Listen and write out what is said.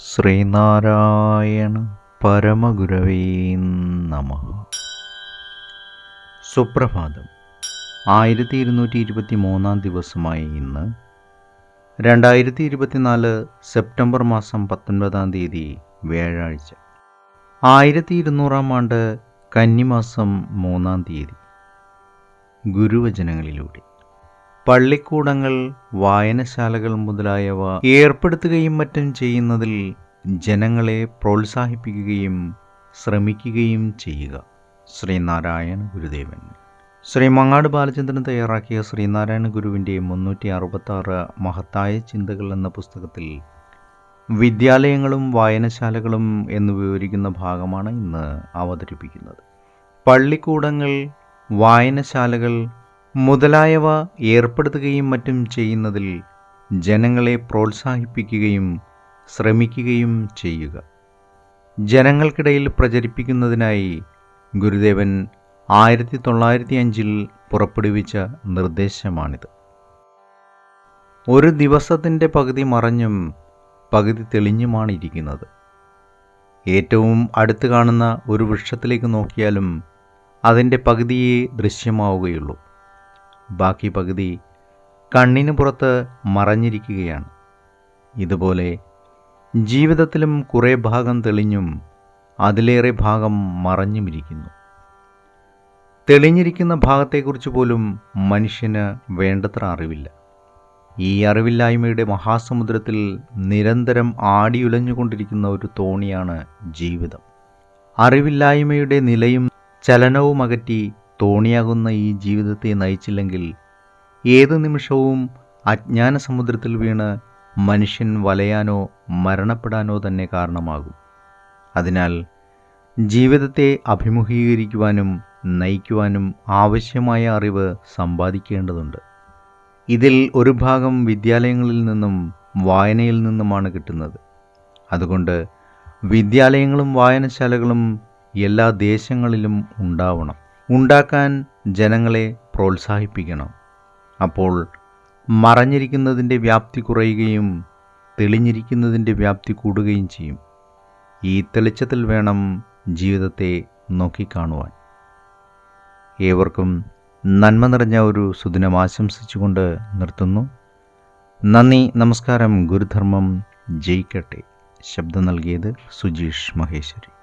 ശ്രീനാരായണ പരമഗുരവേ നമ. സുപ്രഭാതം. ആയിരത്തി ഇരുന്നൂറ്റി ഇരുപത്തി മൂന്നാം ദിവസമായ ഇന്ന് രണ്ടായിരത്തി ഇരുപത്തിനാല് സെപ്റ്റംബർ മാസം പത്തൊൻപതാം തീയതി വ്യാഴാഴ്ച. ആയിരത്തി ഇരുന്നൂറാം ആണ്ട് കന്നിമാസം മൂന്നാം തീയതി. ഗുരുവചനങ്ങളിലൂടെ. പള്ളിക്കൂടങ്ങൾ വായനശാലകൾ മുതലായവ ഏർപ്പെടുത്തുകയും മറ്റും ചെയ്യുന്നതിൽ ജനങ്ങളെ പ്രോത്സാഹിപ്പിക്കുകയും ശ്രമിക്കുകയും ചെയ്യുക. ശ്രീനാരായണ ഗുരുദേവൻ. ശ്രീ മങ്ങാട് ബാലചന്ദ്രൻ തയ്യാറാക്കിയ ശ്രീനാരായണ ഗുരുവിന്റെ മുന്നൂറ്റി അറുപത്താറ് മഹത്തായ ചിന്തകൾ എന്ന പുസ്തകത്തിൽ വിദ്യാലയങ്ങളും വായനശാലകളും എന്ന് വിവരിക്കുന്ന ഭാഗമാണ് ഇന്ന് അവതരിപ്പിക്കുന്നത്. പള്ളിക്കൂടങ്ങൾ വായനശാലകൾ മുതലായവ ഏർപ്പെടുത്തുകയും മറ്റും ചെയ്യുന്നതിൽ ജനങ്ങളെ പ്രോത്സാഹിപ്പിക്കുകയും ശ്രമിക്കുകയും ചെയ്യുക. ജനങ്ങൾക്കിടയിൽ പ്രചരിപ്പിക്കുന്നതിനായി ഗുരുദേവൻ ആയിരത്തി തൊള്ളായിരത്തി അഞ്ചിൽ പുറപ്പെടുവിച്ച നിർദ്ദേശമാണിത്. ഒരു ദിവസത്തിന്റെ പകുതി മറഞ്ഞും പകുതി തെളിഞ്ഞുമാണ് ഇരിക്കുന്നത് ഏറ്റവും അടുത്ത് കാണുന്ന ഒരു വൃക്ഷത്തിലേക്ക് നോക്കിയാലും അതിന്റെ പകുതിയേ ദൃശ്യമാവുകയുള്ളൂ. ബാക്കി പകുതി കണ്ണിന് പുറത്ത് മറഞ്ഞിരിക്കുകയാണ്. ഇതുപോലെ ജീവിതത്തിലും കുറേ ഭാഗം തെളിഞ്ഞും അതിലേറെ ഭാഗം മറഞ്ഞുമിരിക്കുന്നു. തെളിഞ്ഞിരിക്കുന്ന ഭാഗത്തെക്കുറിച്ച് പോലും മനുഷ്യന് വേണ്ടത്ര അറിവില്ല. ഈ അറിവില്ലായ്മയുടെ മഹാസമുദ്രത്തിൽ നിരന്തരം ആടിയുലഞ്ഞുകൊണ്ടിരിക്കുന്ന ഒരു തോണിയാണ് ജീവിതം. അറിവില്ലായ്മയുടെ നിലയും ചലനവും അകറ്റി തോണിയാകുന്ന ഈ ജീവിതത്തെ നയിച്ചില്ലെങ്കിൽ ഏത് നിമിഷവും അജ്ഞാന സമുദ്രത്തിൽ വീണ് മനുഷ്യൻ വലയാനോ മരണപ്പെടാനോ തന്നെ കാരണമാകും. അതിനാൽ ജീവിതത്തെ അഭിമുഖീകരിക്കുവാനും നയിക്കുവാനും ആവശ്യമായ അറിവ് സമ്പാദിക്കേണ്ടതുണ്ട്. ഇതിൽ ഒരു ഭാഗം വിദ്യാലയങ്ങളിൽ നിന്നും വായനയിൽ നിന്നുമാണ് കിട്ടുന്നത്. അതുകൊണ്ട് വിദ്യാലയങ്ങളും വായനശാലകളും എല്ലാ ദേശങ്ങളിലും ഉണ്ടാവണം. ഉണ്ടാക്കാൻ ജനങ്ങളെ പ്രോത്സാഹിപ്പിക്കണം. അപ്പോൾ മറഞ്ഞിരിക്കുന്നതിന്റെ വ്യാപ്തി കുറയുകയും തെളിഞ്ഞിരിക്കുന്നതിന്റെ വ്യാപ്തി കൂടുകയും ചെയ്യും. ഈ തെളിച്ചത്തിൽ വേണം ജീവിതത്തെ നോക്കിക്കാണുവാൻ. ഏവർക്കും നന്മ നിറഞ്ഞ ഒരു സുദിനം ആശംസിച്ചുകൊണ്ട് നിർത്തുന്നു. നന്ദി നമസ്കാരം ഗുരുധർമ്മം ജയിക്കട്ടെ. ശബ്ദം നൽകിയത് സുജീഷ് മഹേശ്വരി.